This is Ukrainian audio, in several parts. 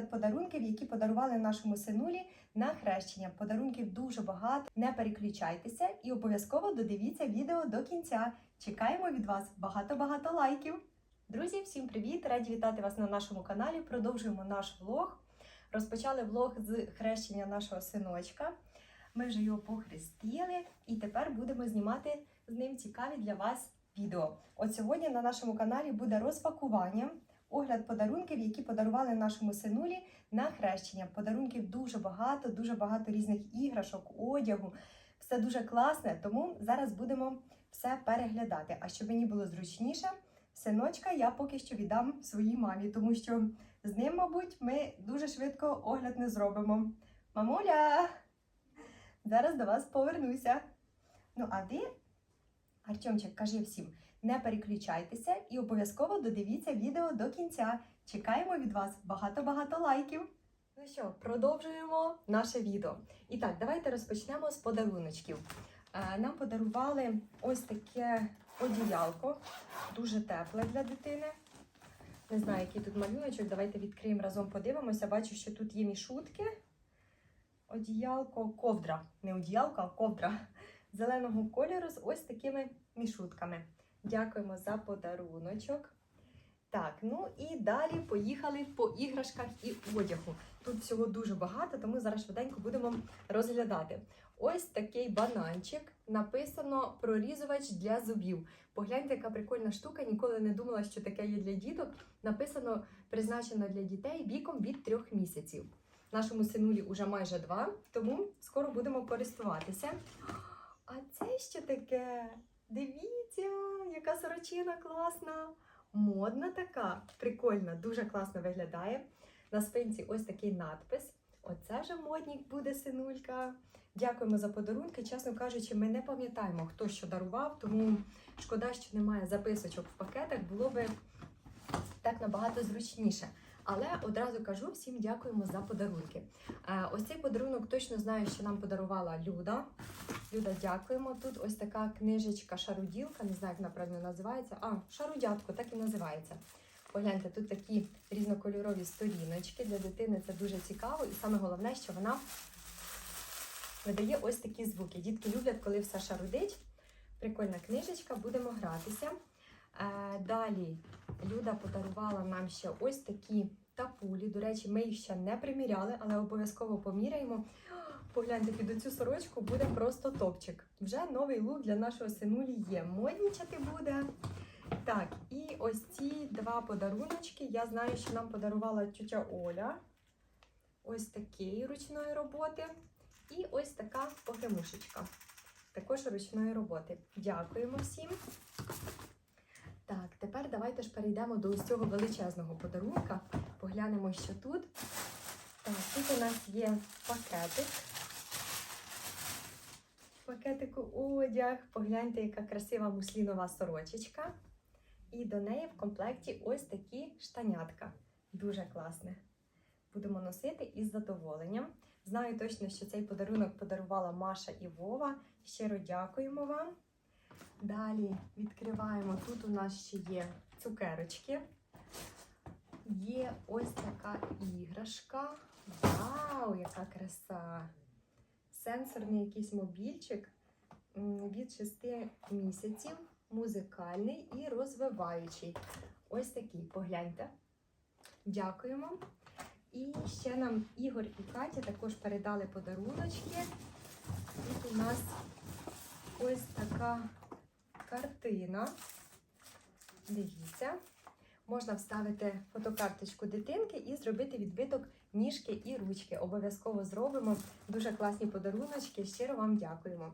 огляд подарунків, які подарували нашому синулі на хрещення. Подарунків дуже багато. Не переключайтеся і обов'язково додивіться відео до кінця. Чекаємо від вас багато-багато лайків. Друзі, всім привіт! Раді вітати вас на нашому каналі. Продовжуємо наш влог. Розпочали влог з хрещення нашого синочка. Ми вже його похрестили, і тепер будемо знімати з ним цікаві для вас відео. От сьогодні на нашому каналі буде розпакування, огляд подарунків, які подарували нашому синулі на хрещення. Подарунків дуже багато, дуже багато різних іграшок, одягу. Все дуже класне, тому зараз будемо все переглядати. А щоб мені було зручніше, синочка я поки що віддам своїй мамі, тому що з ним, мабуть, ми дуже швидко огляд не зробимо. Мамуля! Зараз до вас повернуся. Ну, а ви, Артемчик, кажи всім, не переключайтеся і обов'язково додивіться відео до кінця. Чекаємо від вас багато-багато лайків. Ну що, продовжуємо наше відео. І так, давайте розпочнемо з подаруночків. Е, Нам подарували ось таке одіялко, дуже тепле для дитини. Не знаю, який тут малюночок. Давайте відкриємо разом, подивимося. Бачу, що тут є мішутки. Одіялко, ковдра. Не одіялко, а ковдра зеленого кольору з ось такими мішутками. Дякуємо за подаруночок. Так, ну і далі поїхали по іграшках і одягу. Тут всього дуже багато, тому зараз швиденько будемо розглядати. Ось такий бананчик. Написано прорізувач для зубів. Погляньте, яка прикольна штука. Ніколи не думала, що таке є для діток. Написано призначено для дітей віком від трьох місяців. Нашому синулі уже майже два, тому скоро будемо користуватися. А це що таке? Дивіться, яка сорочина класна! Модна така, прикольна, дуже класно виглядає. На спинці ось такий надпис. Оце вже моднік буде синулька. Дякуємо за подарунки. Чесно кажучи, ми не пам'ятаємо, хто що дарував, тому шкода, що немає записочок в пакетах, було би так набагато зручніше. Але одразу кажу всім дякуємо за подарунки. Е, Ось цей подарунок точно знаю, що нам подарувала Люда. Люда, дякуємо. Тут ось така книжечка шаруділка, не знаю, як вона правильно називається. А, шарудятко, так і називається. Погляньте, тут такі різнокольорові сторіночки для дитини. Це дуже цікаво. І саме головне, що вона видає ось такі звуки. Дітки люблять, коли все шарудить. Прикольна книжечка, будемо гратися. Е, Далі Люда подарувала нам ще ось такі тапулі. До речі, ми їх ще не приміряли, але обов'язково поміряємо. Погляньте, під оцю сорочку буде просто топчик. Вже новий лук для нашого синулі є. Моднічати буде. Так, і ось ці два подаруночки. Я знаю, що нам подарувала тютя Оля. Ось такої ручної роботи. І ось така погремушечка. Також ручної роботи. Дякуємо всім. Так, тепер давайте ж перейдемо до ось цього величезного подарунка. Поглянемо, що тут. Так, тут у нас є пакетик. Пакетику одяг. Погляньте, яка красива муслінова сорочечка. І до неї в комплекті ось такі штанятка. Дуже класне. Будемо носити із задоволенням. Знаю точно, що цей подарунок подарувала Маша і Вова. Щиро дякуємо вам. Далі відкриваємо. Тут у нас ще є цукерочки. Є ось така іграшка. Вау, яка краса! Сенсорний якийсь мобільчик від 6 місяців, музикальний і розвиваючий. Ось такий, погляньте. Дякуємо. І ще нам Ігор і Катя також передали подаруночки. Тут у нас ось така картина. Дивіться. Можна вставити фотокарточку дитинки і зробити відбиток ніжки і ручки. Обов'язково зробимо. Дуже класні подаруночки. Щиро вам дякуємо.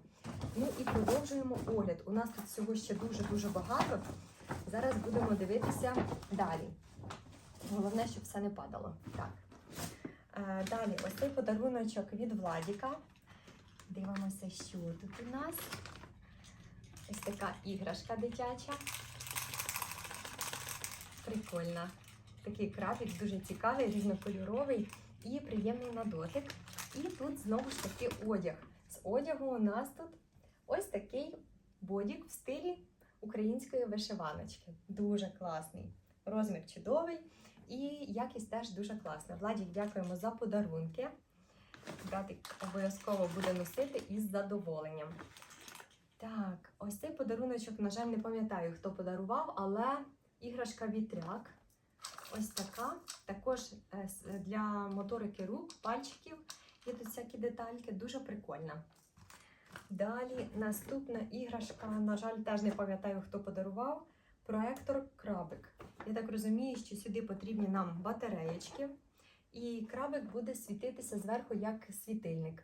Ну і продовжуємо огляд. У нас тут всього ще дуже-дуже багато. Зараз будемо дивитися далі. Головне, щоб все не падало. Так. Е, Далі, ось цей подаруночок від Владіка. Дивимося, що тут у нас. Ось така іграшка дитяча. Прикольна. Такий крабик дуже цікавий, різнокольоровий і приємний на дотик. І тут знову ж таки одяг. З одягу у нас тут ось такий бодік в стилі української вишиваночки. Дуже класний. Розмір чудовий. І якість теж дуже класна. Владік, дякуємо за подарунки. Братик обов'язково буде носити із задоволенням. Так, ось цей подаруночок, на жаль, не пам'ятаю, хто подарував, але іграшка вітряк. Ось така. Також е, для моторики рук, пальчиків. Є тут всякі детальки, дуже прикольна. Далі наступна іграшка, на жаль, теж не пам'ятаю, хто подарував. Проектор крабик. Я так розумію, що сюди потрібні нам батареєчки, і крабик буде світитися зверху як світильник.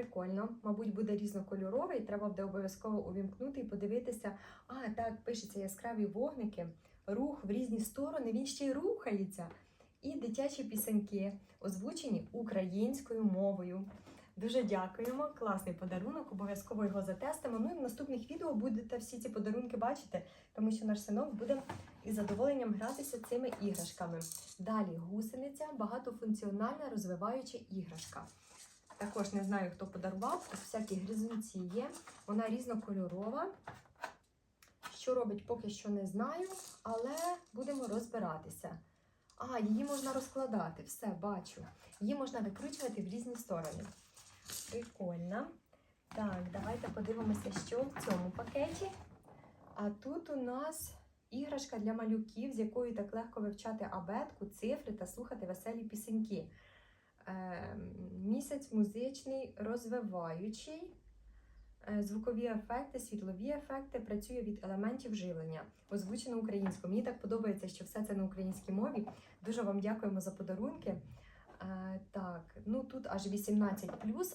Прикольно, мабуть, буде різнокольоровий. Треба буде обов'язково увімкнути і подивитися. А, так, пишеться яскраві вогники, рух в різні сторони, він ще й рухається. І дитячі пісеньки, озвучені українською мовою. Дуже дякуємо. Класний подарунок. Обов'язково його затестимо. Ну і в наступних відео будете всі ці подарунки бачити, тому що наш синок буде із задоволенням гратися цими іграшками. Далі гусениця, багатофункціональна розвиваюча іграшка. Також не знаю, хто подарував. Тут всякі гризунці є. Вона різнокольорова. Що робить, поки що не знаю, але будемо розбиратися. А, її можна розкладати. Все, бачу. Її можна викручувати в різні сторони. Прикольно. Так, давайте подивимося, що в цьому пакеті. А тут у нас іграшка для малюків, з якою так легко вивчати абетку, цифри та слухати веселі пісеньки. Е, місяць музичний розвиваючий. Е, Звукові ефекти, світлові ефекти працює від елементів живлення. Озвучено українською. Мені так подобається, що все це на українській мові. Дуже вам дякуємо за подарунки. Е, так, ну тут аж 18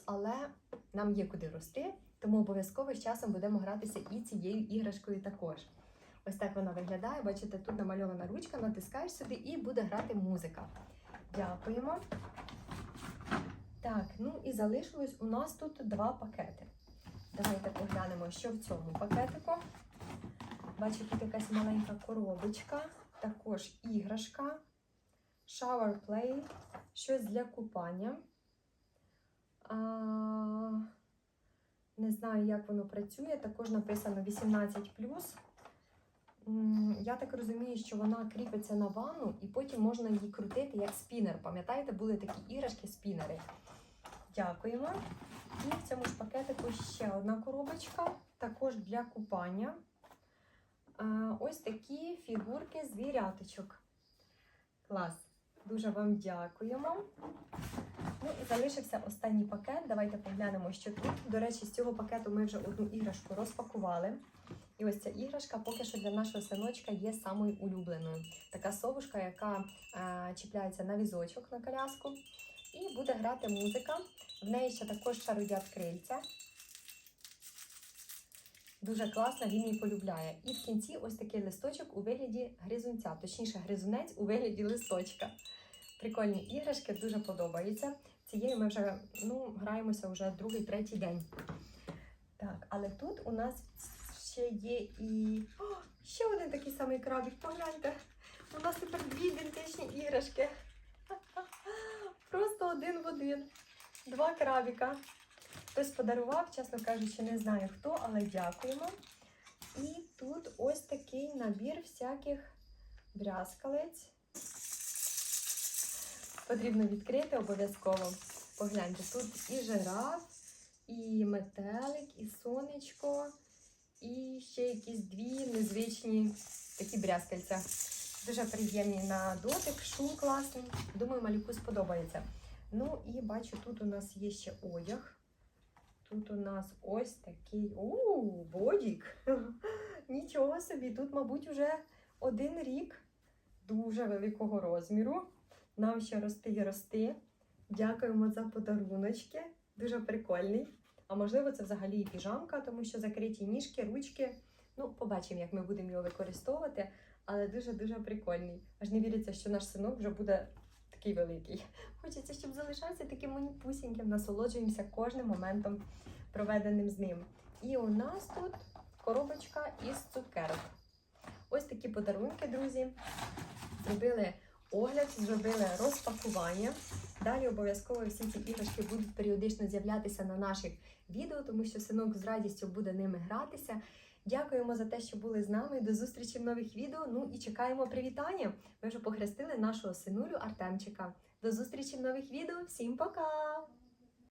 але нам є куди рости, тому обов'язково з часом будемо гратися і цією іграшкою також. Ось так вона виглядає. Бачите, тут намальована ручка, натискаєш сюди і буде грати музика. Дякуємо. Так, ну і залишилось у нас тут два пакети. Давайте поглянемо, що в цьому пакетику. Бачу, тут якась маленька коробочка, також іграшка, shower play, щось для купання. А, не знаю, як воно працює. Також написано 18. Я так розумію, що вона кріпиться на ванну і потім можна її крутити як спінер. Пам'ятаєте, були такі іграшки спінери. Дякуємо. І в цьому ж пакетику ще одна коробочка, також для купання. А, Ось такі фігурки звіряточок. Клас. Дуже вам дякуємо. Ну і залишився останній пакет. Давайте поглянемо, що тут. До речі, з цього пакету ми вже одну іграшку розпакували. І ось ця іграшка поки що для нашого синочка є самою улюбленою. Така совушка, яка е, чіпляється на візочок на коляску. І буде грати музика. В неї ще також шарудять крильця. Дуже класно, він її полюбляє. І в кінці ось такий листочок у вигляді гризунця, точніше, гризунець у вигляді листочка. Прикольні іграшки, дуже подобаються. Цією ми вже ну, граємося вже другий, третій день. Так, але тут у нас ще є і. О, ще один такий самий крабик, погляньте. У нас тепер дві ідентичні іграшки. Один в один. Два крабіка. Хтось подарував, чесно кажучи, не знаю хто, але дякуємо. І тут ось такий набір всяких брязкалець. Потрібно відкрити обов'язково. Погляньте, тут і жираф, і метелик, і сонечко, і ще якісь дві незвичні такі брязкальця. Дуже приємні на дотик, шум класний. Думаю, малюку сподобається. Ну і бачу, тут у нас є ще одяг. Тут у нас ось такий у бодік. Нічого собі, тут, мабуть, уже один рік дуже великого розміру. Нам ще рости і рости. Дякуємо за подаруночки. Дуже прикольний. А можливо, це взагалі і піжамка, тому що закриті ніжки, ручки. Ну, побачимо, як ми будемо його використовувати, але дуже-дуже прикольний. Аж не віриться, що наш синок вже буде такий великий. Хочеться, щоб залишався таким маніпусіньким, насолоджуємося кожним моментом, проведеним з ним. І у нас тут коробочка із цукерок. Ось такі подарунки, друзі. Зробили огляд, зробили розпакування. Далі обов'язково всі ці іграшки будуть періодично з'являтися на наших відео, тому що синок з радістю буде ними гратися. Дякуємо за те, що були з нами. До зустрічі в нових відео. Ну і чекаємо привітання. Ми вже похрестили нашого синулю Артемчика. До зустрічі в нових відео. Всім пока!